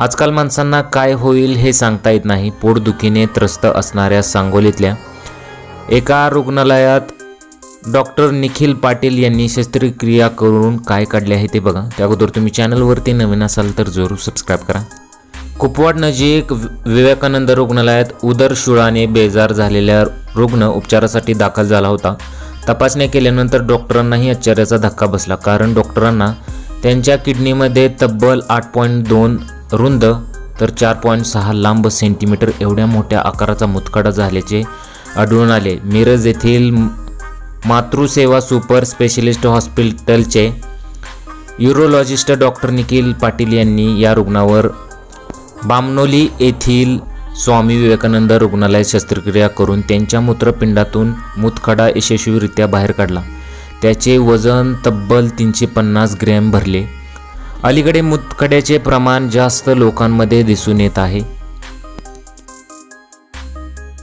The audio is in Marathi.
आजकाल माणसांना काय होईल हे सांगता येत नाही. पोटदुखीने त्रस्त असणाऱ्या सांगोलीतल्या एका रुग्णालयात डॉक्टर निखिल पाटील यांनी शस्त्रक्रिया करून काय काढले आहे ते बघा. त्या अगोदर तुम्ही चॅनलवरती नवीन असाल तर जरूर सबस्क्राईब करा. कुपवाड नजीक विवेकानंद रुग्णालयात उदर शुळाने बेजार झालेल्या रुग्ण उपचारासाठी दाखल झाला होता. तपासण्या केल्यानंतर डॉक्टरांनाही आश्चर्याचा धक्का बसला. कारण डॉक्टरांना त्यांच्या किडनीमध्ये तब्बल आठ पॉईंट दोन रुंद तर चार पॉईंट सहा लांब सेंटीमीटर एवढ्या मोठ्या आकाराचा मुतखडा झाल्याचे आढळून आले. मिरज येथील मातृसेवा सुपर स्पेशलिस्ट हॉस्पिटलचे युरोलॉजिस्ट डॉक्टर निखिल पाटील यांनी या रुग्णावर बामनोली येथील स्वामी विवेकानंद रुग्णालयात शस्त्रक्रिया करून त्यांच्या मूत्रपिंडातून मुतखडा यशस्वीरित्या बाहेर काढला. त्याचे वजन तब्बल तीनशे पन्नास ग्रॅम भरले. अलीकडे मुतखड्याचे प्रमाण जास्त लोकांमध्ये दिसून येत आहे.